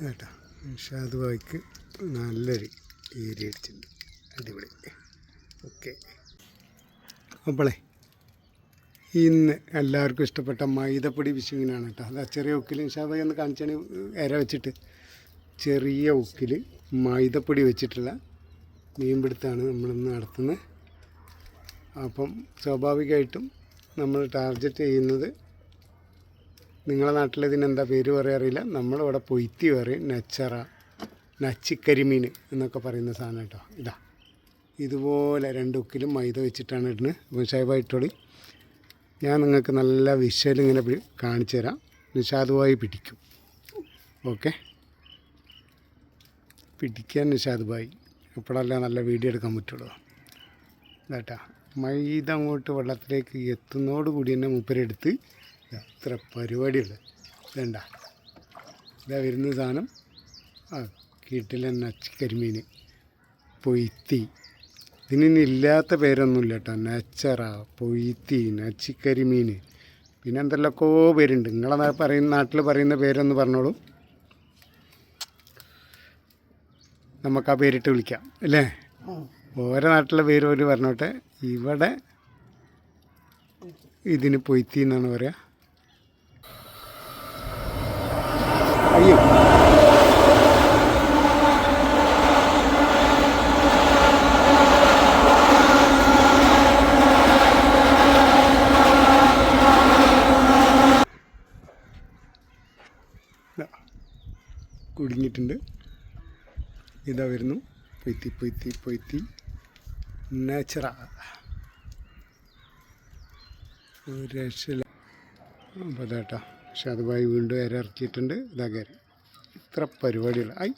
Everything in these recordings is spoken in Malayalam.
കേട്ടോ. ഷാദ് വായിക്ക് നല്ലൊരു ഏരിയ അടിച്ചിട്ടുണ്ട്. അടിപൊളി. ഓക്കെ. അപ്പോളേ ഇന്ന് എല്ലാവർക്കും ഇഷ്ടപ്പെട്ട മൈദപ്പൊടി വിഷുവിനാണ് കേട്ടോ. അതാ ചെറിയ ഉക്കിൽ ഷാബായി ഒന്ന് കാണിച്ചാണ് ഇര വെച്ചിട്ട്. ചെറിയ ഉക്കിൽ മൈദപ്പൊടി വെച്ചിട്ടുള്ള മീൻപിടുത്തമാണ് നമ്മളിന്ന് നടത്തുന്നത്. അപ്പം സ്വാഭാവികമായിട്ടും നമ്മൾ ടാർഗറ്റ് ചെയ്യുന്നത് നിങ്ങളെ നാട്ടിൽ ഇതിനെന്താ പേര് പറയുക അറിയില്ല. നമ്മളിവിടെ പൊയ്ത്തി പറയും നച്ചറ നച്ചിക്കരിമീൻ എന്നൊക്കെ പറയുന്ന സാധനം കേട്ടോ. ഇതാ. ഇതുപോലെ രണ്ട് ഉക്കിലും മൈദ വെച്ചിട്ടാണ് ഇടുന്നത്. അപ്പോൾ ഷൈബായിട്ടോളി ഞാൻ നിങ്ങൾക്ക് നല്ല വിഷ്വൽ ഇങ്ങനെ കാണിച്ചു തരാം. നിഷാദുമായി പിടിക്കും. ഓക്കെ? പിടിക്കാൻ നിഷാദുബായി അപ്പോഴല്ല നല്ല വീഡിയോ എടുക്കാൻ പറ്റുള്ളൂ. കേട്ടാ മൈദ അങ്ങോട്ട് വെള്ളത്തിലേക്ക് എത്തുന്നതോടുകൂടി തന്നെ മൂപ്പരെടുത്ത് അത്ര പരിപാടിയുണ്ട് വേണ്ട. ഇതാ വരുന്ന സാധനം. ആ കീട്ടിലെ നച്ചിക്കരിമീൻ. പൊയ്ത്തി. ഇതിനി ഇല്ലാത്ത പേരൊന്നുമില്ല കേട്ടോ. നച്ചറ പൊയ്ത്തി നച്ചിക്കരിമീൻ. പിന്നെ എന്തെല്ലാമൊക്കെ പേരുണ്ട്. നിങ്ങളെ പറയുന്ന നാട്ടിൽ പറയുന്ന പേരൊന്ന് പറഞ്ഞോളൂ. നമുക്ക് ആ പേരിട്ട് വിളിക്കാം അല്ലേ? ഓരോ നാട്ടിലെ പേര് ഒരു പറഞ്ഞോട്ടെ. ഇവിടെ ഇതിന് പൊയ്ത്തി എന്നാണ് പറയാ. ദാ, കുടുങ്ങിയിട്ടുണ്ട്. ഇതാ വരുന്നു. പൊയ്ത്തി പൊയ്ത്തി പൊയ്ത്തി. നാച്ചുറ രക്ഷ അപ്പോൾ അതാട്ടോ പക്ഷെ അതുമായി വീണ്ടും ഇര ഇറച്ചിട്ടുണ്ട് ഇതാ ഇത്ര പരിപാടികൾ. ഐ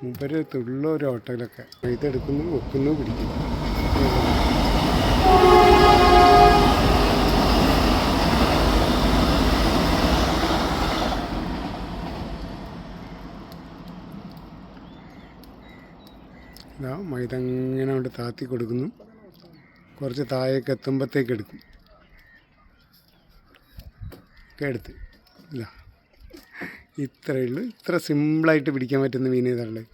മുമ്പര് തുള്ള ഒരു ഓട്ടയിലൊക്കെ ഇതെടുക്കുന്നു വെക്കുന്നു പിടിക്കുന്നു. ഇതാ മൈദ ഇങ്ങനെ കൊണ്ട് താത്തി കൊടുക്കുന്നു. കുറച്ച് താഴേക്ക് എത്തുമ്പോഴത്തേക്ക് എടുക്കും. എടുത്ത്. ഇല്ല ഇത്രയേ ഉള്ളൂ. ഇത്ര സിമ്പിളായിട്ട് പിടിക്കാൻ പറ്റുന്ന മീൻ ഏതാണുള്ളത്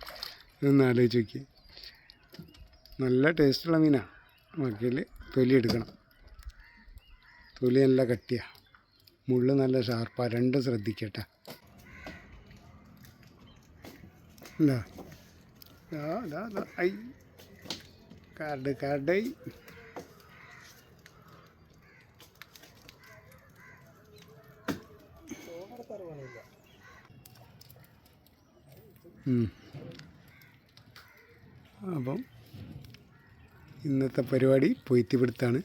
ഇതൊന്ന് ആലോചിച്ച് നോക്കി നല്ല ടേസ്റ്റുള്ള മീനാണ് മക്കയിൽ തൊലി എടുക്കണം. തൊലി നല്ല കട്ടിയാണ് മുള്ളു നല്ല ഷാർപ്പാണ് രണ്ടും ശ്രദ്ധിക്കട്ടെ. ദാ, ഐ. കാർഡ് കാർഡ് അപ്പം ഇന്നത്തെ പരിപാടി പൊയ്ത്തിപിടുത്താണ്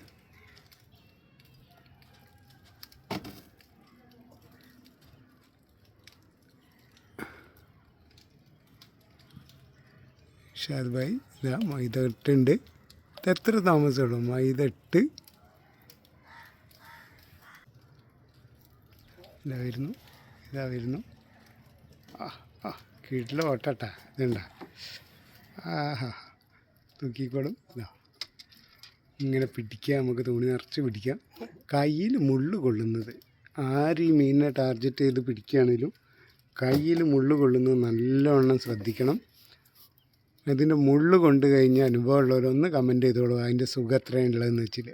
ഷാദ് ഭായി ഇതാ മൈദ ഇട്ടുണ്ട് എത്ര താമസമുള്ളൂ മൈദ ഇട്ട്. ഇതാ വരുന്നു ഇതാ വരുന്നു ആ ആ കീട്ടിലെ ഓട്ടട്ടാ ഇതുണ്ട. ആഹാ തൂക്കിക്കോളും. ഇതാ. ഇങ്ങനെ പിടിക്കാം നമുക്ക് തുണി നിറച്ച് പിടിക്കാം. കയ്യിൽ മുള്ളു കൊള്ളുന്നത്. ആര് ഈ മീനിനെ ടാർഗറ്റ് ചെയ്ത് പിടിക്കുകയാണെങ്കിലും കയ്യിൽ മുള്ളു കൊള്ളുന്നത് നല്ലവണ്ണം ശ്രദ്ധിക്കണം. ഇതിന്റെ മുള്ളു കൊണ്ട് കഴിഞ്ഞ അനുഭവമുള്ളവരൊന്ന് കമന്റ് ചെയ്തോളൂ. അതിന്റെ സുഖം എത്രയുള്ളതെന്ന് വെച്ചിട്ട്.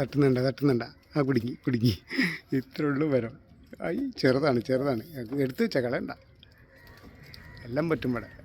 തട്ടുന്നുണ്ട തട്ടുന്നുണ്ട. ആ കുടുങ്ങി കുടുങ്ങി. ഇത്രേ ഉള്ളൂ വരം. ഐ ചെറുതാണ് ചെറുതാണ്. എടുത്ത് വെച്ചാൽ കളയണ്ട. എല്ലാം പറ്റും ഇവിടെ.